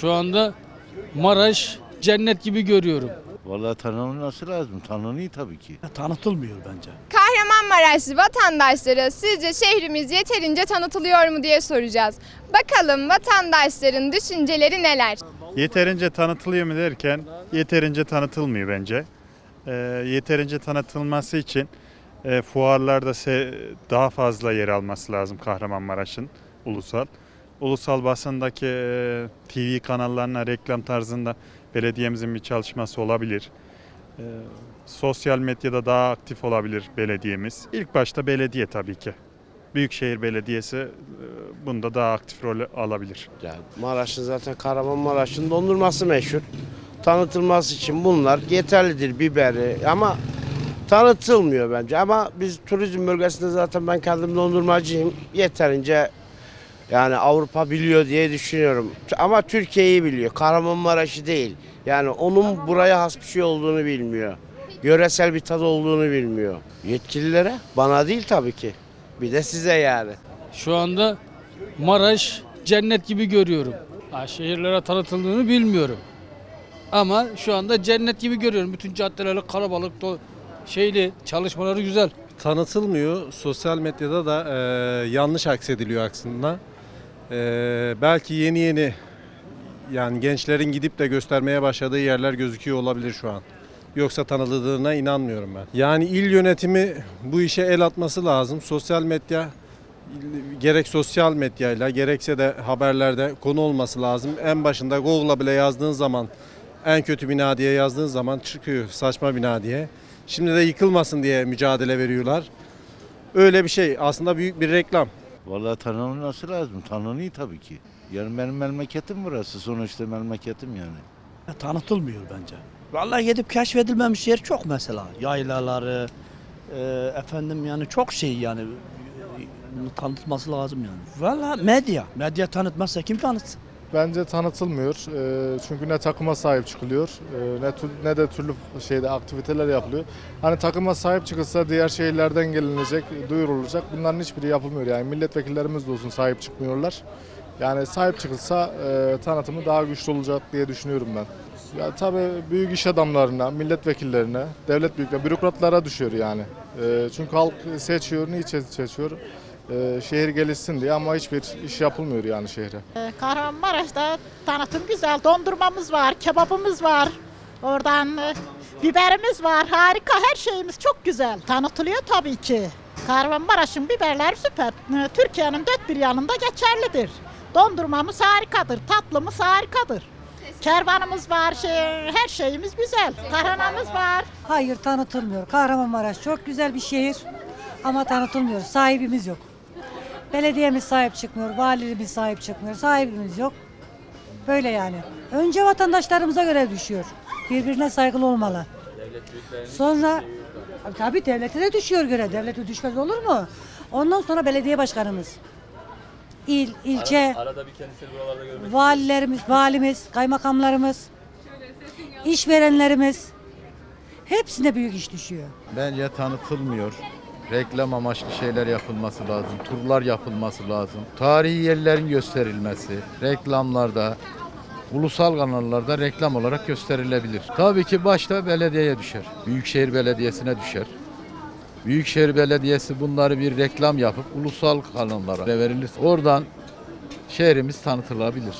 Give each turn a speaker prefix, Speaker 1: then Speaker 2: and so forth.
Speaker 1: Şu anda Maraş cennet gibi görüyorum.
Speaker 2: Vallahi tanınması lazım. Tanınıyor tabii ki.
Speaker 3: Tanıtılmıyor bence.
Speaker 4: Kahramanmaraşlı vatandaşlara sizce şehrimiz yeterince tanıtılıyor mu diye soracağız. Bakalım vatandaşların düşünceleri neler?
Speaker 5: Yeterince tanıtılıyor mu derken yeterince tanıtılmıyor bence. Ee, yeterince tanıtılması için e, fuarlarda se- daha fazla yer alması lazım Kahramanmaraş'ın ulusal. Ulusal basındaki TV kanallarına reklam tarzında belediyemizin bir çalışması olabilir. Sosyal medyada daha aktif olabilir belediyemiz. İlk başta belediye tabii ki. Büyükşehir Belediyesi bunda daha aktif rol alabilir.
Speaker 6: Ya Maraş'ın zaten Kahramanmaraş'ın dondurması meşhur. Tanıtılması için bunlar yeterlidir biberi ama tanıtılmıyor bence. Ama biz turizm bölgesinde zaten ben kendim dondurmacıyım. Yeterince yani Avrupa biliyor diye düşünüyorum. Ama Türkiye'yi biliyor. Kahramanmaraş'ı değil. Yani onun buraya has bir şey olduğunu bilmiyor. Yöresel bir tadı olduğunu bilmiyor. Yetkililere bana değil tabii ki. Bir de size yani.
Speaker 1: Şu anda Maraş cennet gibi görüyorum. Ha, şehirlere tanıtıldığını bilmiyorum. Ama şu anda cennet gibi görüyorum. Bütün caddelerle kalabalık, do- şeyli, çalışmaları güzel.
Speaker 7: tanıtılmıyor. Sosyal medyada da e, yanlış aksediliyor aslında. E, belki yeni yeni yani gençlerin gidip de göstermeye başladığı yerler gözüküyor olabilir şu an. Yoksa tanıdığına inanmıyorum ben. Yani il yönetimi bu işe el atması lazım. Sosyal medya gerek sosyal medyayla gerekse de haberlerde konu olması lazım. En başında Google'a bile yazdığın zaman en kötü bina diye yazdığın zaman çıkıyor saçma bina diye. Şimdi de yıkılmasın diye mücadele veriyorlar. Öyle bir şey aslında büyük bir reklam.
Speaker 2: Vallahi tanınması lazım. Tanınıyor tabii ki. Yani benim memleketim burası. Sonuçta memleketim yani.
Speaker 3: Tanıtılmıyor bence. Vallahi gidip keşfedilmemiş yer çok mesela. Yaylaları, e, efendim yani çok şey yani e, tanıtılması lazım yani. Vallahi medya. Medya tanıtmazsa kim tanıtsın?
Speaker 8: Bence tanıtılmıyor. Ee, çünkü ne takıma sahip çıkılıyor e, ne tür- ne de türlü şeyde aktiviteler yapılıyor. Hani takıma sahip çıkılsa diğer şehirlerden gelinecek, duyurulacak. Bunların hiçbiri yapılmıyor. Yani milletvekillerimiz de olsun sahip çıkmıyorlar. Yani sahip çıkılsa e, tanıtımı daha güçlü olacak diye düşünüyorum ben. Ya tabii büyük iş adamlarına, milletvekillerine, devlet büyüklerine, bürokratlara düşüyor yani. E, çünkü halk seçiyor, niçin seçiyor? E, şehir gelişsin diye ama hiçbir iş yapılmıyor yani şehre.
Speaker 9: Kahramanmaraş'ta tanıtım güzel. Dondurmamız var, kebabımız var. Oradan e, biberimiz var. Harika her şeyimiz çok güzel. Tanıtılıyor tabii ki. Kahramanmaraş'ın biberleri süper. E, Türkiye'nin dört bir yanında geçerlidir. Dondurmamız harikadır. Tatlımız harikadır. Kervanımız var, şey, her şeyimiz güzel. Tarhanamız var.
Speaker 10: Hayır tanıtılmıyor. Kahramanmaraş çok güzel bir şehir ama tanıtılmıyor. Sahibimiz yok. Belediyemiz sahip çıkmıyor, valiliğimiz sahip çıkmıyor, sahibimiz yok. Böyle yani. Önce vatandaşlarımıza göre düşüyor. Birbirine saygılı olmalı. Sonra tabii devlete de düşüyor göre. Devlete düşmez olur mu? Ondan sonra belediye başkanımız. İl, ilçe, valilerimiz, valimiz, kaymakamlarımız, işverenlerimiz hepsine büyük iş düşüyor.
Speaker 11: Bence tanıtılmıyor. Reklam amaçlı şeyler yapılması lazım. Turlar yapılması lazım. Tarihi yerlerin gösterilmesi, reklamlarda, ulusal kanallarda reklam olarak gösterilebilir. Tabii ki başta belediyeye düşer. Büyükşehir Belediyesi'ne düşer. Büyükşehir Belediyesi bunları bir reklam yapıp ulusal kanallara verilir. Oradan şehrimiz tanıtılabilir.